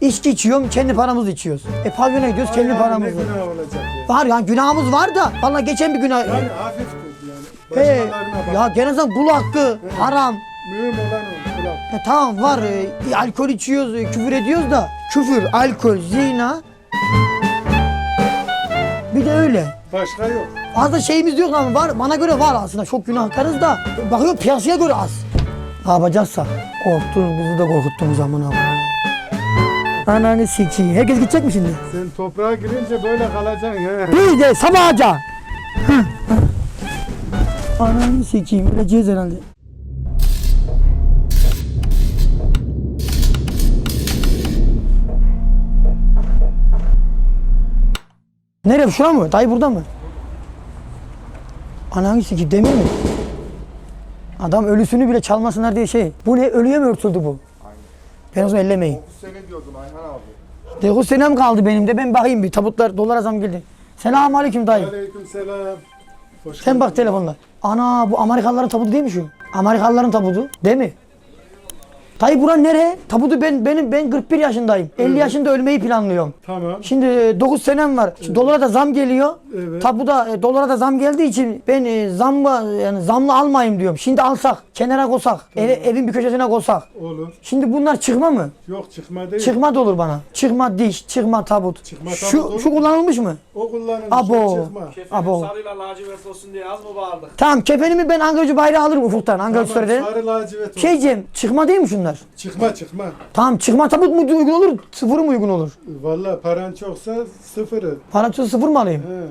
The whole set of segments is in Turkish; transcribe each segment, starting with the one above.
İçki içiyorum, kendi paramızı içiyoruz. E pavyona gidiyoruz, kendi paramızı. Ne günah olacak ya. Var ya günahımız var da. Vallahi geçen bir günah. Yani hafif yani. He, Başkalarına bak. ya gene sen kul hakkı, haram. Mühim olan o. Kulak. E tamam var, e, alkol içiyoruz, e, küfür ediyoruz da. Küfür, alkol, zina. Bir de öyle. Başka yok. Fazla şeyimiz yok ama var. Bana göre var aslında. Çok günahkarız da. Bakıyor piyasaya göre az. Ne yapacaksa. Korktunuz bizi de korkuttunuz zaman abi. Ananı sikeyim. Herkes gidecek mi şimdi? Sen toprağa girince böyle kalacaksın ya. Bir de sabahaca. Ananı sikeyim. Öleceğiz herhalde. Nereye? Şura mı? Dayı burada mı? Ananı sikeyim. Demir mi? Adam ölüsünü bile çalmasınlar diye şey. Bu ne? Ölüye mi örtüldü bu? Ben o zaman ellemeyin. 9 sene diyordun Ayhan abi. 9 senem kaldı benim de. Ben bakayım bir. Tabutlar dolara zam geldi. Selamun aleyküm dayı. Aleyküm selam. Hoş Sen geldin. bak telefonla. Ana bu Amerikalıların tabutu değil mi şu? Amerikalıların tabutu değil mi? Dayı buran nere? Tabutu ben benim ben 41 yaşındayım. 50 yaşında ölmeyi planlıyorum. Tamam. Şimdi 9 senem var. Şimdi dolara da zam geliyor. Evet. Tabuda e, dolara da zam geldiği için ben e, zamla yani zamla almayayım diyorum. Şimdi alsak, kenara koysak, eve, evin bir köşesine koysak. Olur. Şimdi bunlar çıkma mı? Yok çıkma değil. Çıkma da olur bana. Çıkma diş, çıkma tabut. Çıkma şu tabut olur şu kullanılmış mı? O kullanılmış. Abo. Çıkma. Kefenin Abo. sarıyla lacivert olsun diye az mı bağırdık? Tamam kefenimi ben Ankara'cı bayrağı alırım ufuktan. Ankara Tamam, sarı lacivert. Şey diyeceğim, çıkma değil mi şunlar? Çıkma çıkma. Tamam çıkma tabut mu uygun olur, sıfırı mı uygun olur? Vallahi paran çoksa sıfırı. Parası sıfır mı alayım? He.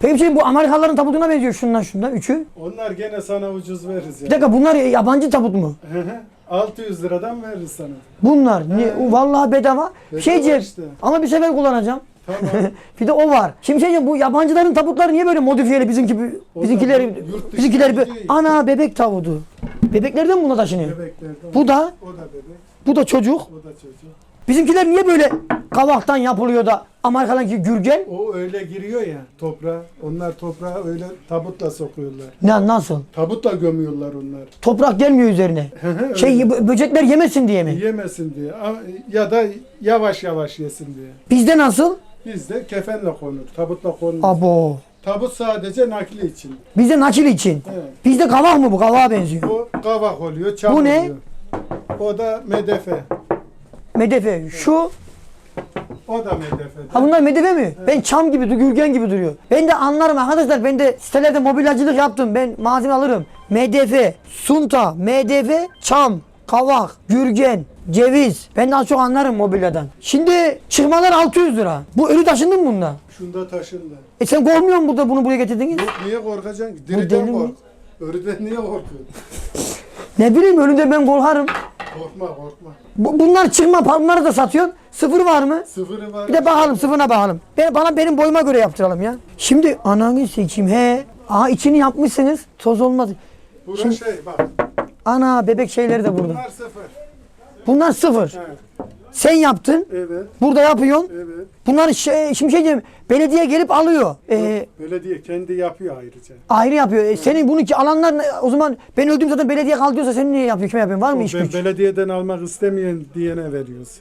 Peki bir şey bu Amerikalıların tabutuna benziyor şundan şundan üçü. Onlar gene sana ucuz veririz Bir ya. dakika bunlar yabancı tabut mu? Hı hı. 600 liradan veririz sana. Bunlar ne? He. Vallahi bedava. Bir şey Bedava diyeceğim işte. ama bir sefer kullanacağım. Tamam. bir de o var. Şimdi şey bu yabancıların tabutları niye böyle modifiyeli bizimki bizimkileri bizimkileri bir- değil. ana bebek tabutu. Bebeklerden mi buna taşınıyor? Bebeklerden. Bu da O da bebek. bu da çocuk. O da çocuk. Bizimkiler niye böyle kavaktan yapılıyor da Amerika'daki gürgen? O öyle giriyor ya toprağa. Onlar toprağa öyle tabutla sokuyorlar. Ne nasıl? Tabutla gömüyorlar onlar. Toprak gelmiyor üzerine. Şey bö- böcekler yemesin diye mi? Yemesin diye. Ya da yavaş yavaş yesin diye. Bizde nasıl? Bizde kefenle konur. Tabutla konur. Abo. Tabut sadece nakli için. Bizde nakil için. Evet. Bizde kavak mı bu? Kavağa benziyor. Bu kavak oluyor, çam Bu ne? oluyor. O da medefe. Medefe. Şu. O da medefe. Ha bunlar medefe mi? Ben çam gibi, gürgen gibi duruyor. Ben de anlarım arkadaşlar. Ben de sitelerde mobilyacılık yaptım. Ben malzeme alırım. Medefe, sunta, medefe, çam, kavak, gürgen, ceviz. Ben daha çok anlarım mobilyadan. Şimdi çıkmalar 600 lira. Bu ölü taşındı mı bunda? Şunda taşındı. E sen korkmuyor musun burada bunu buraya getirdiniz? Yok niye korkacaksın ki? deli Diriden mi? kork. Ölüden niye korkuyorsun? Ne bileyim ölümde ben korkarım. Korkma korkma. Bu, bunlar çıkma bunları da satıyorsun. Sıfır var mı? Sıfırı var. Bir de bakalım sıfırına bakalım. Ben, bana benim boyuma göre yaptıralım ya. Şimdi ananı seçeyim he. Aha içini yapmışsınız. Toz olmaz. Bura şey bak. Ana bebek şeyleri de burada. Bunlar sıfır. Bunlar sıfır. Evet. Sen yaptın. Evet. Burada yapıyorsun. Evet. Bunlar şey, şimdi şey diyeyim. Belediye gelip alıyor. Ee, Belediye kendi yapıyor ayrıca. ayrı yapıyor. E, senin bunu ki alanlar o zaman ben öldüğüm zaten belediye kal diyorsa sen niye yapıyor? Kim yapıyor? Var mı iş ben güç? belediyeden almak istemeyen diyene veriyoruz.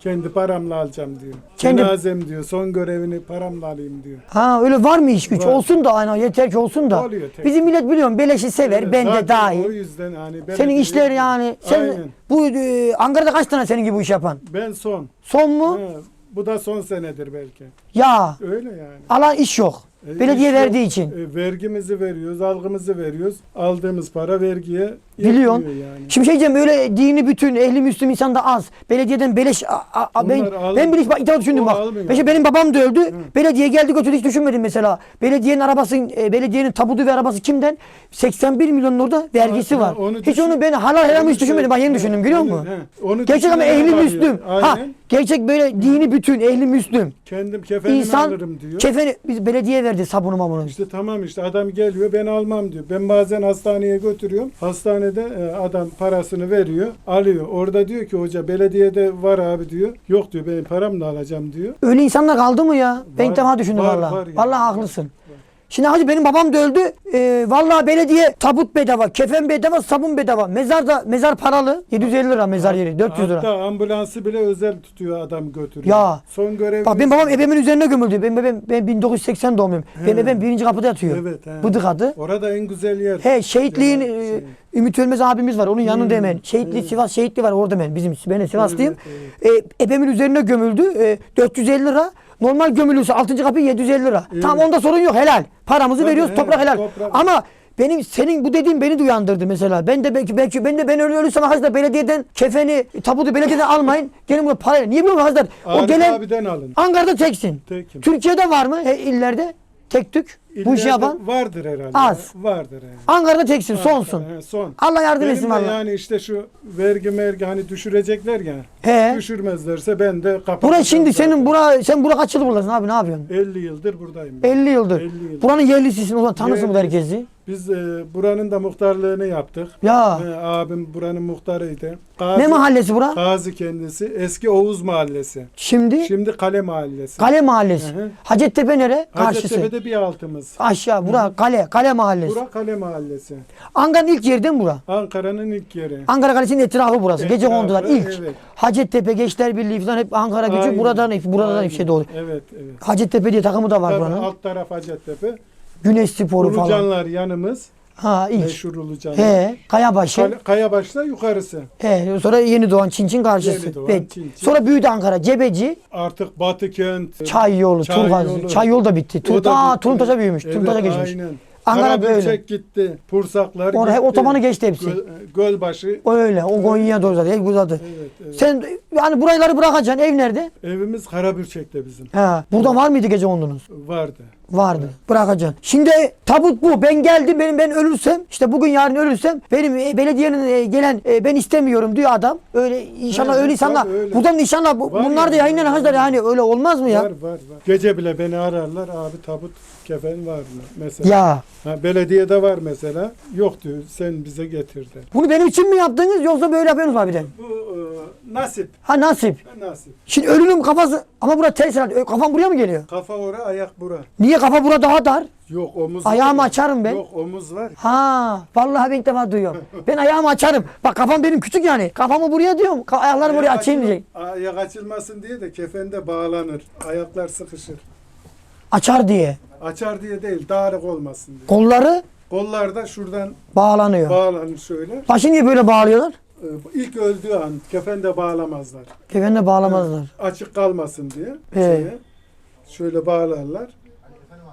Kendi paramla alacağım diyor. Kendi- Cenazem diyor. Son görevini paramla alayım diyor. Ha öyle var mı iş güç? Var. Olsun da aynen yeter ki olsun da. Oluyor, tek- Bizim millet biliyorum beleşi sever. Evet, ben de dahil. O yüzden hani Senin işler yani. Sen Aynen. bu e, Ankara'da kaç tane senin gibi bu iş yapan? Ben son. Son mu? He, bu da son senedir belki. Ya Öyle yani. alan iş yok. E, Belediye iş verdiği yok. için. E, vergimizi veriyoruz, algımızı veriyoruz. Aldığımız para vergiye Biliyorsun. yani. Şimdi şey diyeceğim öyle dini bütün ehli müslüm insan da az. Belediyeden beleş a, a- a- ben al- ben bir hiç ithal düşündüm bak. Mesela benim babam da öldü. Belediye geldi götürdü hiç düşünmedim mesela. Belediyenin arabası e, belediyenin tabutu ve arabası kimden? 81 milyon orada vergisi Ha, var. onu hiç düşün- onu ben halal helal hiç düşünmedim. Bak yeni şey- düşündüm biliyor Aynen, musun? he. Onu Gerçek ama ehli müslüm. Ha Aynen. gerçek böyle dini bütün ehli müslüm. Kendim kefenimi İnsan alırım diyor. kefeni biz belediye verdi sabunu mamunu. İşte tamam işte adam geliyor ben almam diyor. Ben bazen hastaneye götürüyorum. Hastanede e, adam parasını veriyor, alıyor. Orada diyor ki hoca belediyede var abi diyor. Yok diyor ben paramla alacağım diyor. Öyle insanlar kaldı mı ya? ben ilk defa düşündüm var, valla. var. Valla haklısın. Şimdi hacı benim babam da öldü. Ee, vallahi belediye tabut bedava, kefen bedava, sabun bedava. Mezar da mezar paralı. 750 lira mezar yeri, 400 lira. Hatta ambulansı bile özel tutuyor adam götürüyor. Ya. Son görev. Bak benim babam ebemin üzerine gömüldü. Benim babam ben 1980 doğumluyum. Benim ebem birinci kapıda yatıyor. Evet, he. Bıdık adı. Orada en güzel yer. He şehitliğin Evet, e, şey. Ümit Ölmez abimiz var. Onun yanında Hmm, hemen. Şehitliği evet. Sivas şehitliği var orada hemen. Bizim ben de Sivaslıyım. Evet, E, ebemin üzerine gömüldü. E, 450 lira. Normal gömülürse 6. kapı 750 lira. Evet. Tamam onda sorun yok helal. Paramızı Tabii, veriyoruz he, toprak helal. toprak. Ama benim senin bu dediğin beni de uyandırdı mesela. Ben de belki belki ben de ben öyle ölürsem arkadaşlar belediyeden kefeni tabutu belediyeden almayın. Gelin buraya parayla. Niye biliyor musun arkadaşlar? O gelen abiden alın. Ankara'da teksin. Tekim. Türkiye'de var mı? He, illerde tek tük. Bu işi yapan. Vardır herhalde. Az. Vardır yani. Ankara'da teksin sonsun. He, son. Allah yardım Benim etsin de valla. yani işte şu vergi mergi hani düşürecekler ya. He. Düşürmezlerse ben de kapatacağım. Bura şimdi zaten. senin bura sen bura kaç yıl buradasın abi ne yapıyorsun? 50 yıldır buradayım. ben. 50 yıldır. 50 yıldır. Buranın yerlisisin o zaman tanırsın bu herkesi. Biz e, buranın da muhtarlığını yaptık. Ya He, abim buranın muhtarıydı. Gazi, ne mahallesi bura? Gazi kendisi. Eski Oğuz Mahallesi. Şimdi Şimdi Kale Mahallesi. Kale mahallesi. Hı hı. Hacettepe nere? Karşısı. Hacettepe'de bir altımız. Aşağı bura kale kale mahallesi. Bura Kale Mahallesi. Ankara'nın ilk yeri değil mi bura? Ankara'nın ilk yeri. Ankara Kalesi'nin etrafı burası. Gece Etrafı, kondular ilk. evet. Hacettepe, Gençler Birliği falan hep Ankara gücü buradan buradan aynen. hep şey doğdu. Evet, evet. Hacettepe diye takımı da var Tabii buranın. alt taraf Hacettepe. Güneş Sporu falan. Ulucanlar yanımız. Ha ilk. Meşhur Ulucanlar. He, Kayabaşı. Kayabaş'ta yukarısı. He, sonra Yeni Doğan Çinçin karşısı. Yeni Doğan, Evet. Çinçin. Sonra büyüdü Ankara. Cebeci, Artık Batı kent. Çay yolu, Çay Turgaz. yolu. Çay yolu da bitti. Tur, da aa, bitti. Turuntaş'a büyümüş. Evet, Turuntaş'a geçmiş. Aynen. Ankara Karabülçek böyle. gitti. Pursaklar Orada hep gitti. otobanı geçti hepsi. Göl, Gölbaşı. Öyle. O Konya'ya doğru zaten. Hep uzadı. Evet, evet. Sen yani burayları bırakacaksın. Ev nerede? Evimiz Karabürçek'te bizim. Ha, burada var mıydı gece ondunuz? Vardı. Vardı. Bırakacaksın. Şimdi tabut bu. Ben geldim. Benim ben ölürsem işte bugün yarın ölürsem benim e, belediyenin e, gelen e, ben istemiyorum diyor adam. Öyle inşallah Evet, öyle insanlar. öyle. Buradan inşallah bu, Var bunlar da yani. yayınlanan arkadaşlar yani öyle olmaz mı ya? Var var var. Gece bile beni ararlar. Abi tabut kefen var mı? Mesela. Ya Ha, belediyede var mesela. Yok diyor. Sen bize getir bunu benim için mi yaptınız yoksa böyle yapıyorsunuz mu abiden? Bu e, nasip. Ha nasip. Nasip. Şimdi ölünün kafası ama burada ters herhalde. Kafam buraya mı geliyor? Kafa ora, ayak bura. Niye kafa burada daha dar? Yok omuz Ayağımı var. açarım ben. Yok omuz var. Ha, vallahi ben ilk defa duyuyorum. Ben ayağımı açarım. Bak kafam benim küçük yani. Kafamı buraya diyorum. Ka- ayaklarımı buraya Ayak açayım açıl- diyecek. Ayak açılmasın diye de kefende bağlanır. Ayaklar sıkışır. Açar diye. Açar diye değil, dağınık olmasın diye. Kolları Kollar da şuradan bağlanıyor. bağlanır şöyle. Başı niye böyle bağlıyorlar? Ee, İlk öldüğü an kefende bağlamazlar. Kefenle bağlamazlar. Açık kalmasın diye. Evet. şeye. Şöyle bağlarlar.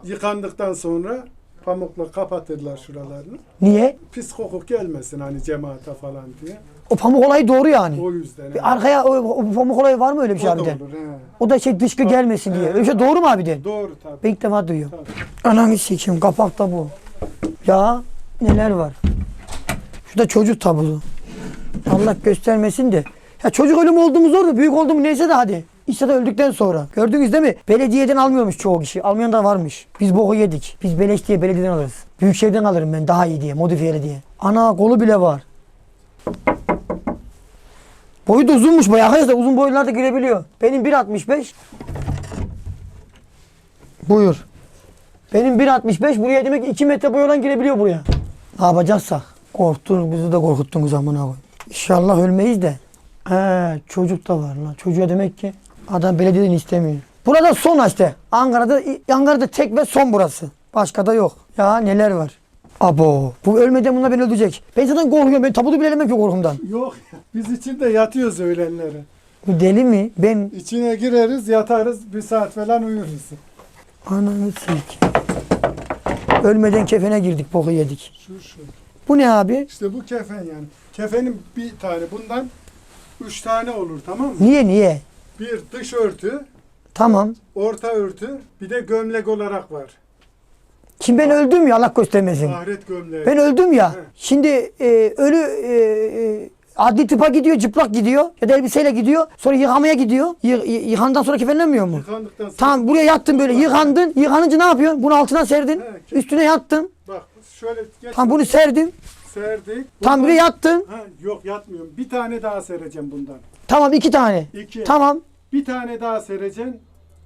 Yıkandıktan sonra pamukla kapatırlar şuralarını. Niye? Pis koku gelmesin hani cemaate falan diye. O pamuk olayı doğru yani. O yüzden. Bir arkaya o, o pamuk olayı var mı öyle bir şey o da olur. He. O da şey dışkı gelmesin diye. Öyle bir şey doğru mu abiden? Doğru tabii. Ben ilk defa duyuyorum. Ananı sikeyim kapakta bu. Ya neler var. Şurada çocuk tabutu. Allah göstermesin de. Ya çocuk ölümü olduğumuz orada büyük olduğum neyse de hadi. İşte de öldükten sonra. Gördünüz değil mi? Belediyeden almıyormuş çoğu kişi. Almayan da varmış. Biz boku yedik. Biz beleş diye belediyeden alırız. Büyükşehirden alırım ben daha iyi diye. Modifiyeli diye. Ana kolu bile var. Boyu da uzunmuş bayağı. Arkadaşlar uzun boylular da girebiliyor. Benim 1.65. Buyur. Benim 1.65 buraya demek ki 2 metre boy olan girebiliyor buraya. Ne yapacaksak? Korktunuz bizi de korkuttunuz amına koy. İnşallah ölmeyiz de. He, çocuk da var lan. Çocuğa demek ki adam belediyeden istemiyor. Burada son işte. Ankara'da Ankara'da tek ve son burası. Başka da yok. Ya neler var. Abo. Bu ölmeden bunlar beni öldürecek. Ben zaten korkuyorum. Ben tabutu bile elemem ki korkumdan. Yok biz içinde yatıyoruz öğlenleri. Bu deli mi? Ben İçine gireriz yatarız bir saat falan uyuruz. ananı sik. Ölmeden kefene girdik boku yedik. Şu şu. Bu ne abi? İşte bu kefen yani. Kefenin bir tane bundan üç tane olur tamam mı? Niye niye? Bir dış örtü, Tamam. orta örtü, bir de gömlek olarak var. Şimdi ben öldüm ya Allah göstermesin. Ahiret gömleği. Ben öldüm ya. Evet. Şimdi e, ölü e, e, adli tıpa gidiyor, çıplak gidiyor ya da elbiseyle gidiyor. Sonra yıkamaya gidiyor. Yı, yı- yıkandan sonra kefenlenmiyor mu? Yıkandıktan sonra Tamam buraya yattın böyle yıkandın. Yıkanınca ne yapıyorsun? Bunu altına serdin. Evet. Üstüne yattın. bak şöyle geç. Tam bunu serdim. serdik. Tam buraya yattın. Ha, yok yatmıyorum. Bir tane daha sereceğim bundan. Tamam iki tane. İki. Tamam. Bir tane daha sereceksin.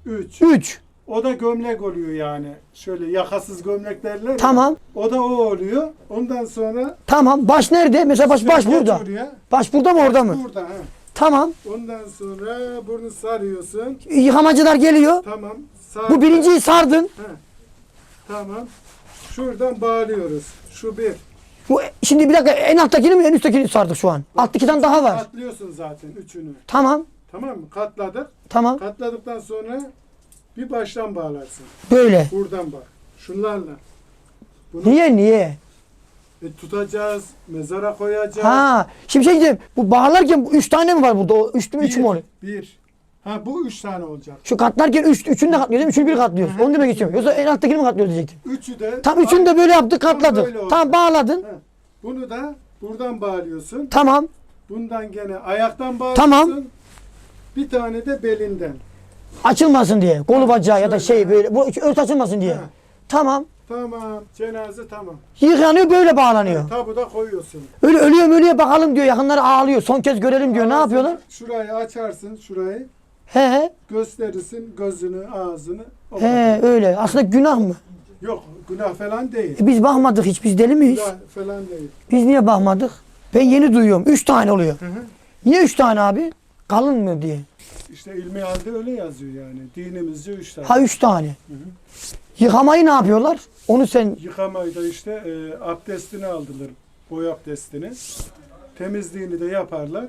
Üç. Üç. O da gömlek oluyor yani. Şöyle yakasız gömlek derler. ya. Tamam. O da o oluyor. Ondan sonra Tamam. Baş nerede? Mesela baş baş Geç burada. oraya. Baş burada mı orada mı? Burada. ha. Tamam. Ondan sonra bunu sarıyorsun. Yıkamacılar geliyor. Tamam. Sar. Bu birinciyi sardın. Tamam. Şuradan bağlıyoruz. Şu bir. Bu şimdi bir dakika en alttakini mi en üsttekini sardık şu an. Alttakinden daha var. Katlıyorsun zaten üçünü. Tamam. Tamam mı? Katladık. Tamam. Katladıktan sonra bir baştan bağlarsın. Böyle. Buradan bak. Şunlarla. Bunu Niye niye? e, tutacağız. Mezara koyacağız. Ha. Şimdi şey diyeceğim. Bu bağlarken bu üç tane mi var burada? O üç mü üç mü oluyor? Bir. Ha bu üç tane olacak. Şu katlarken üç, üçünü de katlıyoruz? Üçünü bir katlıyoruz. Onu demek istiyorum. Yoksa en alttakini mi katlıyoruz diyecektim. Üçü de. Tam üçünü de böyle yaptık Tam böyle katladık. oldu. Tamam bağladın. Ha, Bunu da buradan bağlıyorsun. Tamam. Bundan gene ayaktan bağlıyorsun. Tamam. Bir tane de belinden. Açılmasın diye. Kolu bacağı ya da şey böyle. Bu ört açılmasın diye. Tamam. Tamam. Cenaze tamam. Yıkanıyor böyle bağlanıyor. Tabuda koyuyorsun. Öyle ölüyor ölüyor bakalım diyor. Yakınları ağlıyor. Son kez görelim diyor. Ne yapıyorlar? Şurayı açarsın. Şurayı. He he. Gösterirsin gözünü, ağzını. O He kadar. öyle. Aslında günah mı? Yok günah falan değil. E biz bakmadık hiç. Biz deli miyiz? Günah falan değil. Biz niye bakmadık? Ben yeni duyuyorum. Üç tane oluyor. Hı hı. Niye üç tane abi? Kalın mı diye. İşte ilmi halde öyle yazıyor yani. Dinimizce üç tane. Ha üç tane. Yıkamayı ne yapıyorlar? Onu sen Yıkamayı da işte e, abdestini aldılar. Boy abdestini. Temizliğini de yaparlar.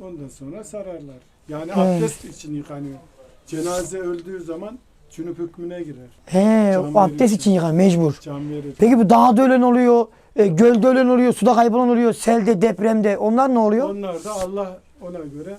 Ondan sonra sararlar. Yani abdest için yıkanıyor. Cenaze öldüğü zaman cünüp hükmüne girer. he Can o abdest için yıkan mecbur. Verir. Peki bu dağda ölen oluyor, e, gölde ölen oluyor, suda kaybolan oluyor, selde, depremde. Onlar ne oluyor? Onlar da Allah ona göre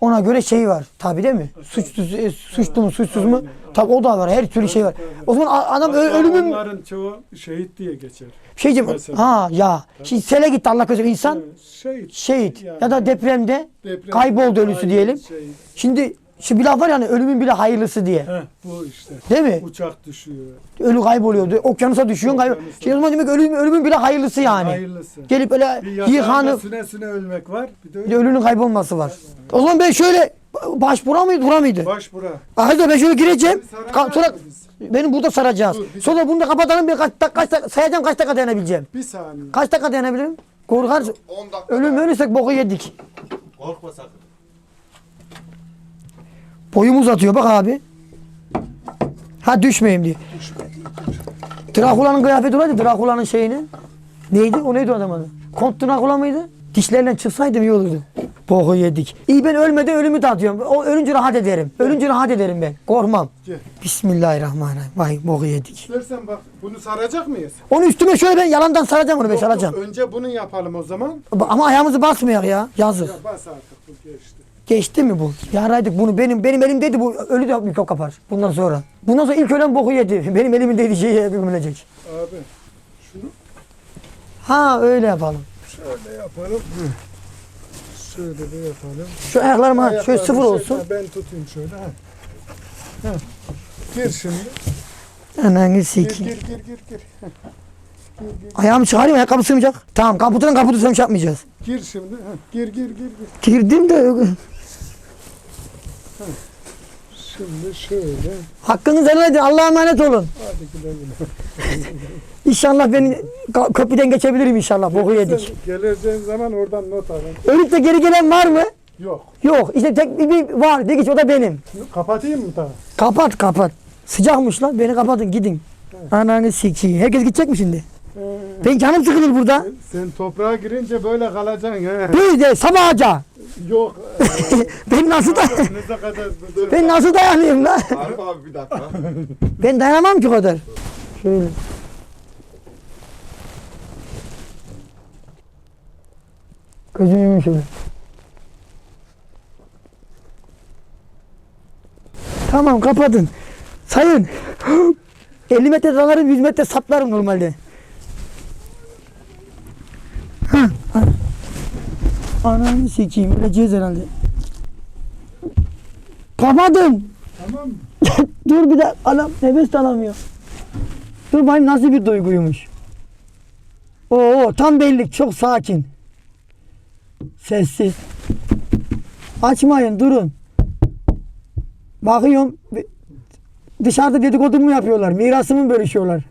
Ona göre şey var. Tabi değil mi? Suçsuz, e, suçlu mu, suçsuz mu? Tabi o da var. Her türlü şey var. O zaman a- adam ö- ölümün Onların çoğu şehit diye geçer. şey diyeyim. Mesela. Ha ya. Şimdi sele gitti Allah korusun insan Evet, şehit. şehit Yani. ya da depremde Deprem- kayboldu ölüsü Aynen, diyelim. Şehit. Şimdi şu bir laf var yani ölümün bile hayırlısı diye. Heh, bu işte. Değil mi? Uçak düşüyor. Ölü kayboluyordu. Okyanusa düşüyorsun kaybol. Okyanusa. Şey o zaman demek ölüm, ölümün bile hayırlısı yani. Hayırlısı. Gelip öyle yıkanıp süne süne ölmek var. Bir de, bir de ölünün kaybolması var. O zaman ben şöyle baş bura mıydı bura mıydı? baş bura. Arkadaşlar ben şöyle gireceğim. Ka- sonra benim burada saracağız. Dur, Sonra bunu da kapatalım. Bir kaç, kaç, sayacağım kaç dakika dayanabileceğim. Bir saniye. Kaç dakika dayanabilirim? Korkar. 10 dakika. Ölüm ölürsek boku yedik. Korkma sakın. Boyum uzatıyor bak abi. Ha düşmeyeyim diye. Drakula'nın kıyafeti vardı Drakula'nın şeyini. Neydi? O neydi o adamın adı? Kont Drakula mıydı? Dişlerle çıksaydım iyi olurdu. Boku yedik. İyi ben ölmeden ölümü tadıyorum. O ölünce rahat ederim. Ölünce rahat ederim ben. Korkmam. Gel. Bismillahirrahmanirrahim. Vay boku yedik. İstersen bak bunu saracak mıyız? Onu üstüme şöyle ben yalandan saracağım onu ben saracağım. önce bunu yapalım o zaman. Ama ayağımızı basmayak ya. Yazık. Ya bas artık bu geçti. Geçti mi bu? Yaraydık bunu. Benim benim elimdeydi bu. Ölü de mikrop kapar. Bundan sonra. Bundan sonra ilk ölen boku yedi. Benim elimdeydi şey gömülecek. Abi şunu Ha öyle yapalım. şöyle yapalım. Şöyle de yapalım. Şu ayaklarım ha, şöyle sıfır olsun. Ben tutayım şöyle. Ha. Ha. Gir şimdi. Ananı Gir sikeyim. gir gir gir gir. Ayağımı çıkarayım ayakkabı sığmayacak. Tamam kaputun kaputu sığmış yapmayacağız. Gir şimdi. Ha. Gir gir gir gir. Girdim de Şimdi şöyle. hakkınızı helal edin. Allah'a emanet olun. Hadi güle güle. İnşallah beni köprüden geçebilirim inşallah. Boku yedik. Geleceğin zaman oradan not alın. Ölüp de geri gelen var mı? Yok. Yok. İşte tek bir, bir var. De ki o da benim. Kapatayım mı daha? Kapat kapat. Sıcakmış lan. Beni kapatın gidin. Ananı sikeyim. Herkes gidecek mi şimdi? Ben canım sıkılır burada. sen toprağa girince böyle kalacaksın. He. Bir de sabahaca. Yok. Ben nasıl da Ne kadar ben nasıl dayanayım lan? Arif abi bir dakika. Ben dayanamam ki o kadar. Şöyle. Gözümü yumuşak. şöyle. Tamam kapatın. Sayın. 50 metre dalarım 100 metre saplarım normalde. Hah, ha. Ananı sikeyim öleceğiz herhalde. Kapatın. Tamam mı? Dur bir dakika anam nefes de alamıyor. Dur bakayım nasıl bir duyguymuş. Oo tam belli çok sakin. Sessiz. Açmayın durun. Bakıyorum. Dışarıda dedikodu mu yapıyorlar? Mirası mı bölüşüyorlar?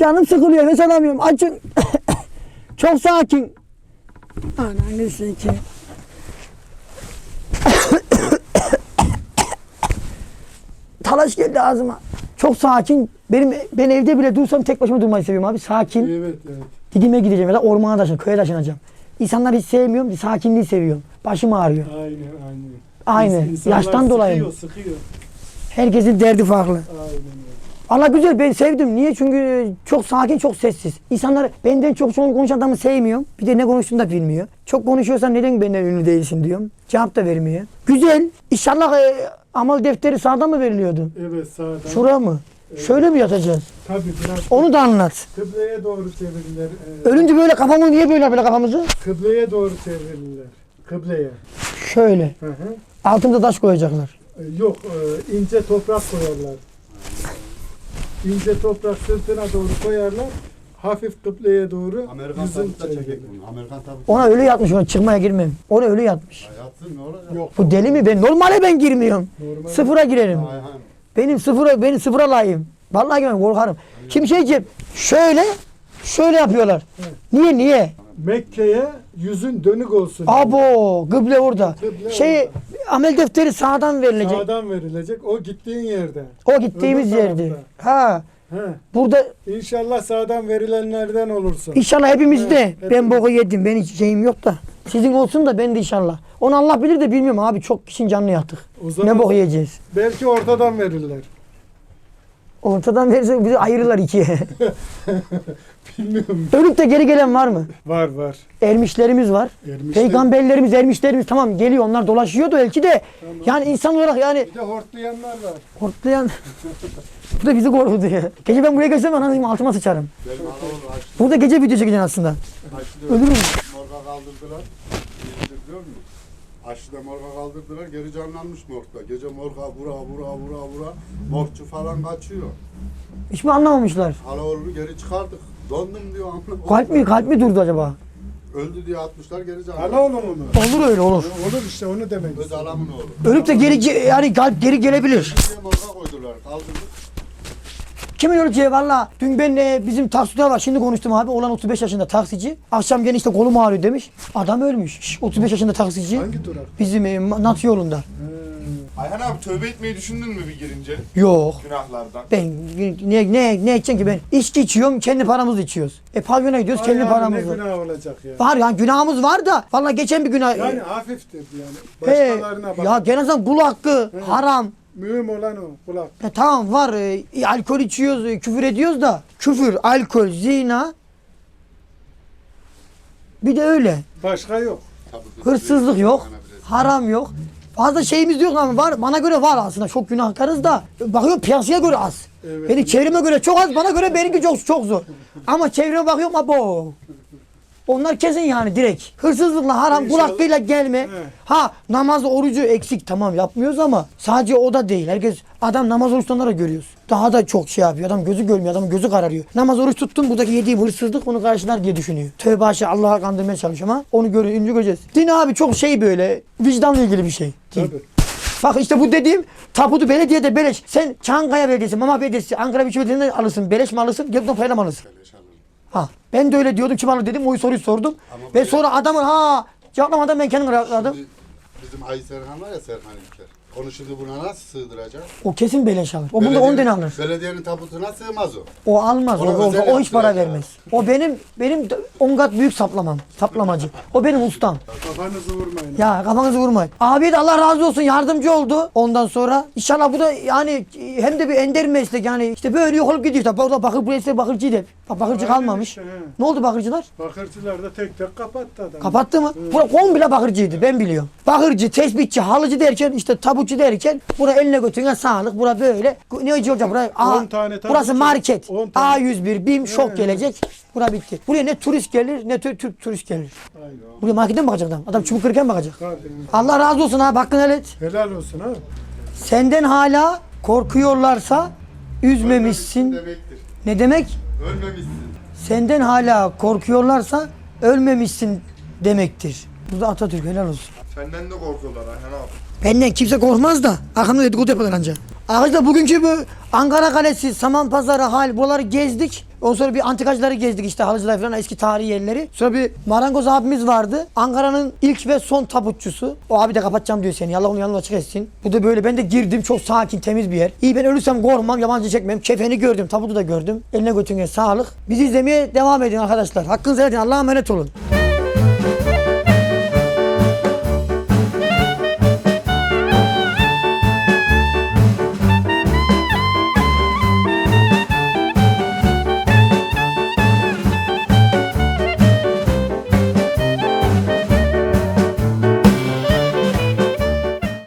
Canım sıkılıyor. Nefes alamıyorum. Açın. Çok sakin. Ananı sikeyim. Talaş geldi ağzıma. Çok sakin. Benim ben evde bile dursam tek başıma durmayı seviyorum abi. Sakin. Evet evet. Didime gideceğim ya da ormana taşın, köye taşınacağım. İnsanları hiç sevmiyorum. Sakinliği seviyorum. Başım ağrıyor. Aynen aynen. Aynı. İnsanlar Yaştan dolayı. Sıkıyor sıkıyor. Herkesin derdi farklı. Aynen. Valla güzel ben sevdim. Niye? Çünkü çok sakin, çok sessiz. İnsanlar benden çok çok konuşan adamı sevmiyorum. Bir de ne konuştuğunu da bilmiyor. Çok konuşuyorsan neden benden ünlü değilsin diyorum. Cevap da vermiyor. Güzel. İnşallah e, amal defteri sağda mı veriliyordu? Evet sağdan. Şura mı? Şöyle mi yatacağız? Tabii biraz Onu da anlat. kıbleye doğru çevirirler. Ee, Ölünce böyle kafamı niye böyle böyle kafamızı? Kıbleye doğru çevirirler. Kıbleye. Şöyle. Hı hı. Altımıza taş koyacaklar. Ee, Yok e, ince toprak koyarlar. İnce toprak sırtına doğru koyarlar. Hafif kıbleye doğru Amerikan yüzün tabutta çekek çevirirler. bunu. Amerikan tabutu. Ona öyle yatmış ona çıkmaya girmem. Ona öyle yatmış. Yatsın ne olacak? Yok. Bu deli mi ben? Normale ben girmiyorum. Normal. Sıfıra girerim. Ayhan. Benim sıfıra, benim sıfıra layığım. Vallahi girmem korkarım. Şimdi şey. Şöyle, şöyle yapıyorlar. Niye niye? Mekke'ye yüzün dönük olsun. Abo, kıble orada. Kıble Şey, orada. amel defteri sağdan verilecek. Sağdan verilecek. O gittiğin yerde. O gittiğimiz Öbür yerdi. tarafta. Ha, He. burada İnşallah sağdan verilenlerden olursun. inşallah hepimiz de. Evet, Ben boku yedim. Ben hiç şeyim yok da. Sizin olsun da ben de inşallah. Onu Allah bilir de bilmiyorum abi. Çok kişinin canını yaktık. Ne boku yiyeceğiz? belki ortadan verirler. Ortadan verirse bizi ayırırlar ikiye. Bilmiyorum. Ölüp de geri gelen var mı? Var var. Ermişlerimiz var. Ermişler. Peygamberlerimiz, ermişlerimiz tamam geliyor onlar dolaşıyor da belki de yani insan olarak yani Bir de hortlayanlar var. hortlayan bu da bizi korkudu ya. Gece ben buraya gelsem anasını altıma sıçarım. Benim. Burada gece video çekeceksin aslında. Ölürüm. Morga kaldırdılar. Biliyor musun? Aşıda morga kaldırdılar. Geri canlanmış morgda. Gece morga vura vura vura vura. Morgçu falan kaçıyor. Hiç mi anlamamışlar? Hala onu geri çıkardık. Dondum diyor anlamadım. Kalp mi kalp mi durdu acaba? Öldü diye atmışlar geri Hala canlandı. oğlum onu. Olur öyle olur. Olur işte onu demek Öz alamın oğlu. Ölüp de geri ge- yani kalp geri gelebilir. Morga koydular. Kaldırdık. Kimin öleceği valla dün ben e, bizim takside var şimdi konuştum abi olan 35 yaşında taksici. Akşam gene işte kolum ağrıyor demiş. Adam ölmüş. Şş, 35 yaşında taksici. Hangi durak? Bizim e, Nat yolunda. Ayhan abi tövbe etmeyi düşündün mü bir girince? Yok. Günahlardan. Ben ne ne ne edeceğim ki ben? İçki içiyorum, kendi paramızla içiyoruz. E pavyona gidiyoruz, kendi Ay abi, Ne paramızla. günah olacak ya. Var yani günahımız var da valla geçen bir günah. Yani hafiftir yani. Başkalarına bak. ya gene azından kul hakkı, haram. Mühim olan o kulak. E, tamam var, e, alkol içiyoruz, e, küfür ediyoruz da. Küfür, alkol, zina. Bir de öyle. Başka yok. Hırsızlık yok, haram yok. Fazla şeyimiz yok ama var. Bana göre var aslında. Çok günahkarız da. Bakıyorum piyasaya göre az. Evet. Benim çevreme göre çok az. Bana göre benimki çok çok zor. Ama çevreme bakıyorum abo. Onlar kesin yani direkt. Hırsızlıkla, haram, kul hakkıyla gelme. He. Ha namaz, orucu eksik tamam yapmıyoruz ama sadece o da değil. Herkes adam namaz oruç tutanları görüyoruz. Daha da çok şey yapıyor. Adam gözü görmüyor, adamın gözü kararıyor. Namaz oruç tuttun buradaki yediğim hırsızlık onu karşılar diye düşünüyor. Tövbe aşağı Allah'a kandırmaya çalışıyorum ama onu görünce göreceğiz. Din abi çok şey böyle vicdanla ilgili bir şey. Din. Tabii. Bak işte bu dediğim taputu belediyede beleş. Sen Çankaya Belediyesi, Mama Belediyesi, Ankara Büyükşehir Belediyesi'nden alırsın. Beleş mi alırsın? Gebden payla mı alırsın? Beleş Ha. Ben de öyle diyordum. Kim alır dedim. O soruyu sordum. Ama Ve böyle- sonra adamın ha cevaplamadan ben kendim rahatladım. Bizim Ay Serhan var ya Serhan İlker. Onu şimdi buna nasıl sığdıracak? O kesin beleş alır. O bunda Belediyenin- 10 tane alır. Belediyenin tabutuna sığmaz o. O almaz. O, Ona o, özel o hiç para ya. vermez. O benim benim 10 kat büyük saplamam. Saplamacı. O benim ustam. Kafanızı vurmayın. Ya kafanızı vurmayın. Abi de Allah razı olsun yardımcı oldu ondan sonra. İnşallah bu da yani hem de bir ender meslek yani işte böyle yok olup gidiyor. Tabi orada bakır burası bakırcıydı. Bak bakırcı Aynen kalmamış. işte, he. Ne oldu bakırcılar? Bakırcılar da tek tek kapattı adam. Kapattı mı? Bura komple bakırcıydı ben biliyorum. Bakırcı, tespitçi, halıcı derken işte tabutçu derken bura eline götürüne sağlık. Bura böyle. Ne olacak buraya? A, 10 tane tabutçu, burası market. 10 tane. A101, BİM, şok Evet. gelecek. Bura bitti. Buraya ne turist gelir ne Türk Türk turist gelir. Aynen. Buraya marketten mi bakacak adam? Adam çubuk kırırken bakacak. Tabii. Allah razı olsun ha hakkını helal et. Helal olsun ha. Senden hala korkuyorlarsa üzmemişsin. Demektir. Ne demek? Ölmemişsin. senden hala korkuyorlarsa ölmemişsin demektir. Bu da Atatürk helal olsun. Senden de korkuyorlar Ayhan abi. Benden kimse korkmaz da arkamda dedikodu yaparlar anca. Arkadaşlar bugünkü bu Ankara Kalesi, Saman Pazarı, Hal buraları gezdik. Ondan sonra bir antikacıları gezdik işte halıcılar falan eski tarihi yerleri. Sonra bir marangoz abimiz vardı. Ankara'nın ilk ve son tabutçusu. O abi de kapatacağım diyor seni. Allah onun yanına açık etsin. Bu da böyle ben de girdim çok sakin temiz bir yer. İyi ben ölürsem korkmam yabancı çekmem. Kefeni gördüm tabutu da gördüm. Eline götüne sağlık. Bizi izlemeye devam edin arkadaşlar. Hakkınızı helal edin. Allah'a emanet olun.